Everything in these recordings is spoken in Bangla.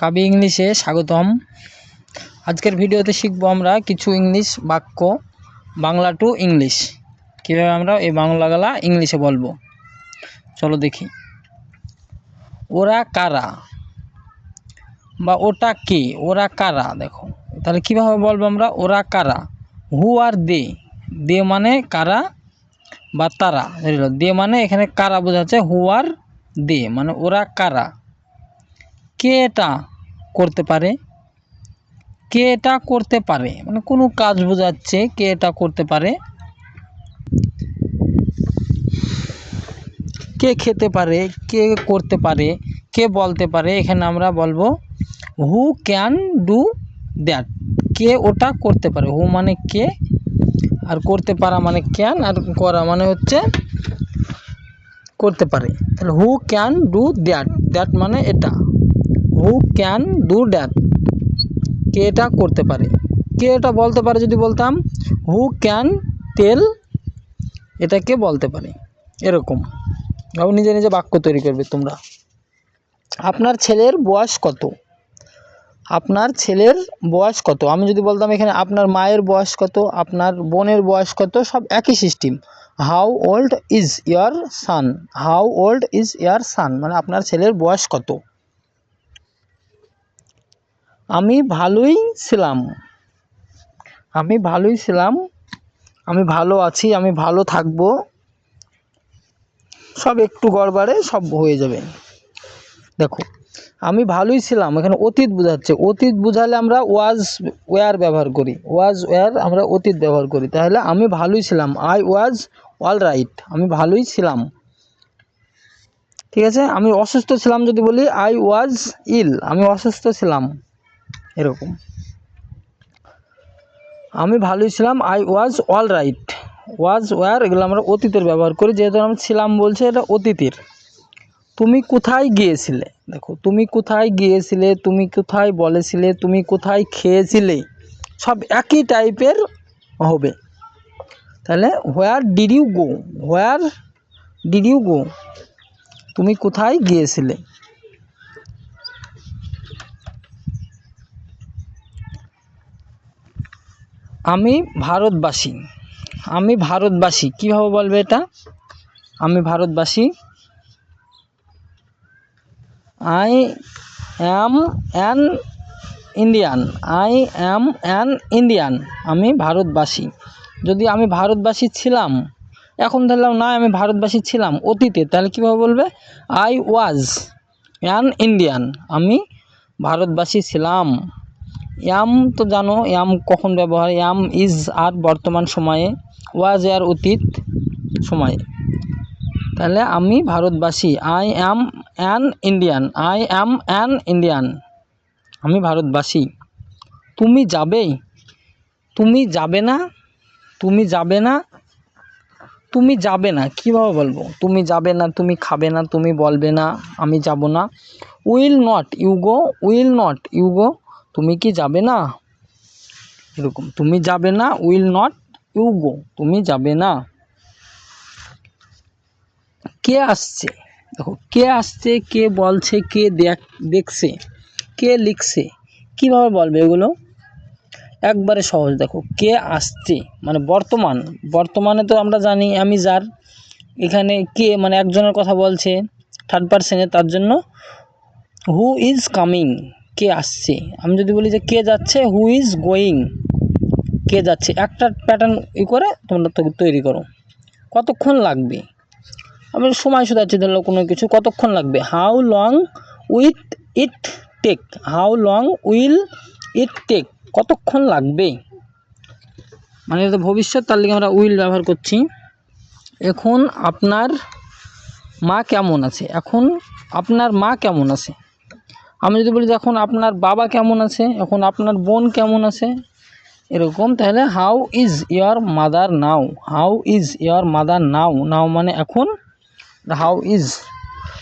কাবি ইংলিশে স্বাগতম। আজকের ভিডিওতে শিখব আমরা কিছু ইংলিশ বাক্য, বাংলা টু ইংলিশ কীভাবে আমরা এই বাংলাগুলা ইংলিশে বলব? চলো দেখি। ওরা কারা? বা ওটা কে? ওরা কারা? দেখো, তাহলে কীভাবে বলব আমরা? ওরা কারা? হু আর দে দে মানে কারা? বা তারা? দে মানে এখানে কারা বোঝাচ্ছে? হু আর দে মানে ওরা কারা? কে এটা করতে পারে? কে এটা করতে পারে? মানে কোনো কাজ বোঝাচ্ছে কে এটা করতে পারে। কে খেতে পারে, কে করতে পারে, কে বলতে পারে, এখানে আমরা বলব হু ক্যান ডু দ্যাট কে ওটা করতে পারে। হু মানে কে, আর করতে পারা মানে ক্যান আর করা মানে হচ্ছে করতে পারে। তাহলে who can do that that মানে এটা। হু ক্যান ডু দ্যাট কে এটা করতে পারে? কে এটা বলতে পারে যদি বলতাম? হু, ক্যান, টেল এটা কে বলতে পারে। এরকম। এবং নিজে নিজে বাক্য তৈরি করবে তোমরা। আপনার ছেলের বয়স কত? আপনার ছেলের বয়স কত? আমি যদি বলতাম এখানে আপনার মায়ের বয়স কত, আপনার বোনের বয়স কত, সব একই system how old is your son how old is your son মানে আপনার ছেলের বয়স কত? আমি ভালোই ছিলাম। আমি ভালোই ছিলাম। আমি ভালো আছি, আমি ভালো থাকব। সব একটু গড়বারে সব হয়ে যাবে। দেখো, আমি ভালোই ছিলাম। এখানে অতীত বোঝাচ্ছে। অতীত বোঝালে আমরা ওয়াজ ওয়ার ব্যবহার করি। ওয়াজ ওয়ার আমরা অতীত ব্যবহার করি। তাহলে আমি ভালোই ছিলাম। I was all right. আমি ভালোই ছিলাম। ঠিক আছে? আমি অসুস্থ ছিলাম যদি বলি, আই ওয়াজ ইল। আমি অসুস্থ ছিলাম। এরকম। আমি ভালোই ছিলাম I was all right was were এগুলো আমরা অতীতের ব্যবহার করি, যেহেতু আমি ছিলাম বলছে এটা অতীতের। তুমি কোথায় গিয়েছিলে? দেখো, তুমি কোথায় গিয়েছিলে, তুমি কোথায় বলেছিলে, তুমি কোথায় খেয়েছিলে, সব একই টাইপের হবে। তাহলে where did you go where did you go তুমি কোথায় গিয়েছিলে? আমি ভারতবাসী। আমি ভারতবাসী। কীভাবে বলবে এটা? আমি ভারতবাসী। I am an Indian I am an Indian আমি ভারতবাসী। যদি আমি ভারতবাসী ছিলাম, এখন ধরলাম না, আমি ভারতবাসী ছিলাম অতীতে, তাহলে কীভাবে বলবে? আই ওয়াজ অ্যান ইন্ডিয়ান আমি ভারতবাসী ছিলাম। অ্যাম তো জানো অ্যাম কখন ব্যবহার? অ্যাম ইজ আর বর্তমান সময়ে, ওয়াজ আর অতীত সময়ে। তাহলে আমি ভারতবাসী, I am an Indian, I am an Indian. আমি ভারতবাসী। তুমি যাবে তুমি যাবে না, তুমি যাবে না, তুমি যাবে না। কীভাবে বলব? তুমি যাবে না, তুমি খাবে না, তুমি বলবে না, আমি যাব না। Will not you go will not you go তুমি কি যাবে না? এরকম, তুমি যাবে না উইল নট ইউ গো তুমি যাবে না। কে আসছে? দেখো, কে আসছে, কে বলছে, কে দেখ, দেখছে, কে লিখছে, কীভাবে বলবে এগুলো? একবারে সহজ, দেখো, কে আসছে মানে বর্তমান, বর্তমানে তো আমরা জানি আমি যার এখানে কে মানে একজনের কথা বলছে থার্ড পার্সনে তার জন্য হু ইজ কামিং কে আসছে? আমি যদি বলি যে কে যাচ্ছে হু ইজ গোয়িং কে যাচ্ছে? একটা প্যাটার্ন ই করে তোমরা তো তৈরি করো। কতক্ষণ লাগবে? আমি সময় শুধাচ্ছি ধরলো কোনো কিছু। কতক্ষণ লাগবে? How long with it take how long will it take কতক্ষণ লাগবে? মানে এটা ভবিষ্যৎ, তার লিগে আমরা উইল ব্যবহার করছি। এখন আপনার মা কেমন আছে? এখন আপনার মা কেমন আছে? আমি যদি বলি এখন আপনার বাবা কেমন আছে, এখন আপনার বোন কেমন আছে, এরকম, তাহলে how is your mother now how is your mother now now মানে এখন হাউ ইজ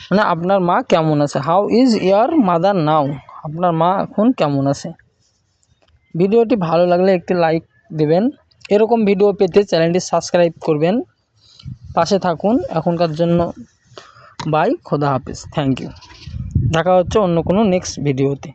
মানে আপনার মা কেমন আছে? How is your mother now আপনার মা এখন কেমন আছে? ভিডিওটি ভালো লাগলে একটি লাইক দেবেন। এরকম ভিডিও পেতে চ্যানেলটি সাবস্ক্রাইব করবেন। পাশে থাকুন। এখনকার জন্য বাই খোদা হাফিজ। থ্যাংক ইউ দেখা হচ্ছে অন্য কোনো নেক্সট ভিডিওতে